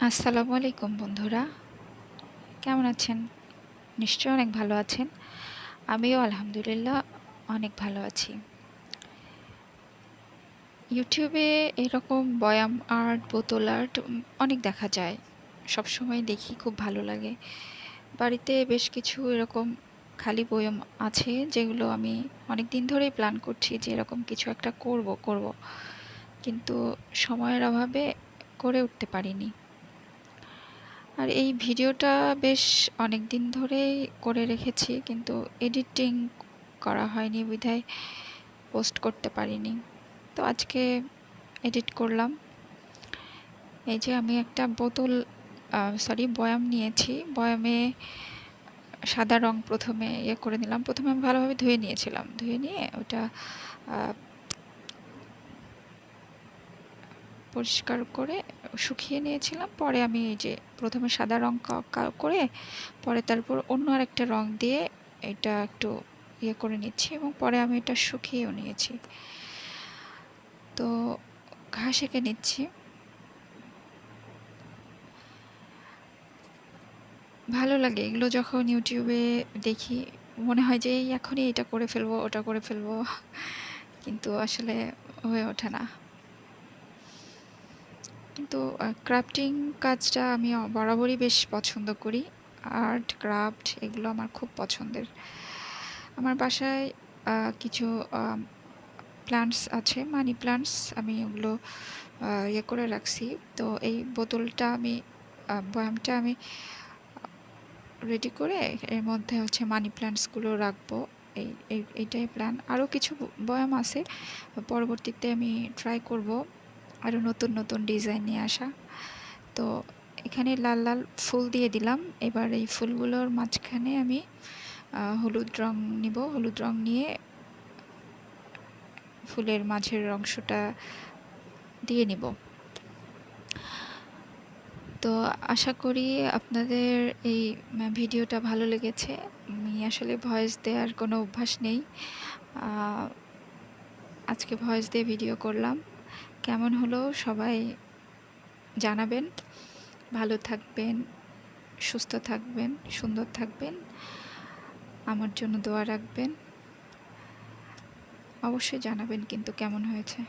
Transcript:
আসসালামু আলাইকুম বন্ধুরা। কেমন আছেন? নিশ্চয়ই অনেক ভালো আছেন। আমিও আলহামদুলিল্লাহ অনেক ভালো আছি। ইউটিউবে এরকম বয়াম আর্ট, বোতল আর্ট অনেক দেখা যায়। সবসময় দেখি, খুব ভালো লাগে। বাড়িতে বেশ কিছু এরকম খালি বয়াম আছে, যেগুলো আমি অনেক দিন ধরেই প্ল্যান করছি যে এরকম কিছু একটা করব করব। কিন্তু সময়ের অভাবে করে উঠতে পারিনি। আর এই ভিডিওটা বেশ অনেক দিন ধরেই করে রেখেছি, কিন্তু এডিটিং করা হয়নি, বিধায় পোস্ট করতে পারিনি। তো আজকে এডিট করলাম। এই যে আমি একটা বোতল সরি, বয়াম নিয়েছি। বয়ামে সাদা রং প্রথমে ইয়ে করে নিলাম। প্রথমে আমি ভালোভাবে ধুয়ে নিয়েছিলাম। ধুয়ে নিয়ে ওটা পরিষ্কার করে শুকিয়ে নিয়েছিলাম। পরে আমি এই যে প্রথমে সাদা রং করে পরে তারপর অন্য আরেকটা রং দিয়ে এটা একটু ইয়ে করে নিচ্ছি এবং পরে আমি এটা শুকিয়েও নিয়েছি। তো ঘাস এঁকে নিচ্ছি। ভালো লাগে এগুলো যখন ইউটিউবে দেখি, মনে হয় যে এখনই এটা করে ফেলব, ওটা করে ফেলব। কিন্তু আসলে হয়ে ওঠে না। কিন্তু ক্রাফটিং কাজটা আমি বরাবরই বেশ পছন্দ করি। আর্ট ক্রাফট এগুলো আমার খুব পছন্দের। আমার বাসায় কিছু প্লান্টস আছে মানি প্লান্টস আমি ওগুলো ইয়ে করে রাখছি। তো এই বোতলটা আমি বয়ামটা আমি রেডি করে এর মধ্যে হচ্ছে মানি প্লান্টসগুলো রাখব। এই এইটাই প্ল্যান আরও কিছু বয়াম আছে, পরবর্তীতে আমি ট্রাই করব। আরও নতুন নতুন ডিজাইন নিয়ে আসা। তো এখানে লাল লাল ফুল দিয়ে দিলাম। এবার এই ফুলগুলোর মাঝখানে আমি হলুদ রং নিব। হলুদ রং নিয়ে ফুলের মাঝের অংশটা দিয়ে নিব। তো আশা করি আপনাদের এই ভিডিওটা ভালো লেগেছে। আমি আসলে ভয়েস দেওয়ার কোনো অভ্যাস নেই। আজকে ভয়েস দিয়ে ভিডিও করলাম। কেমন হলো সবাই জানাবেন। ভালো থাকবেন, সুস্থ থাকবেন, সুন্দর থাকবেন। আমার জন্য দোয়া রাখবেন। অবশ্যই জানাবেন কিন্তু কেমন হয়েছে।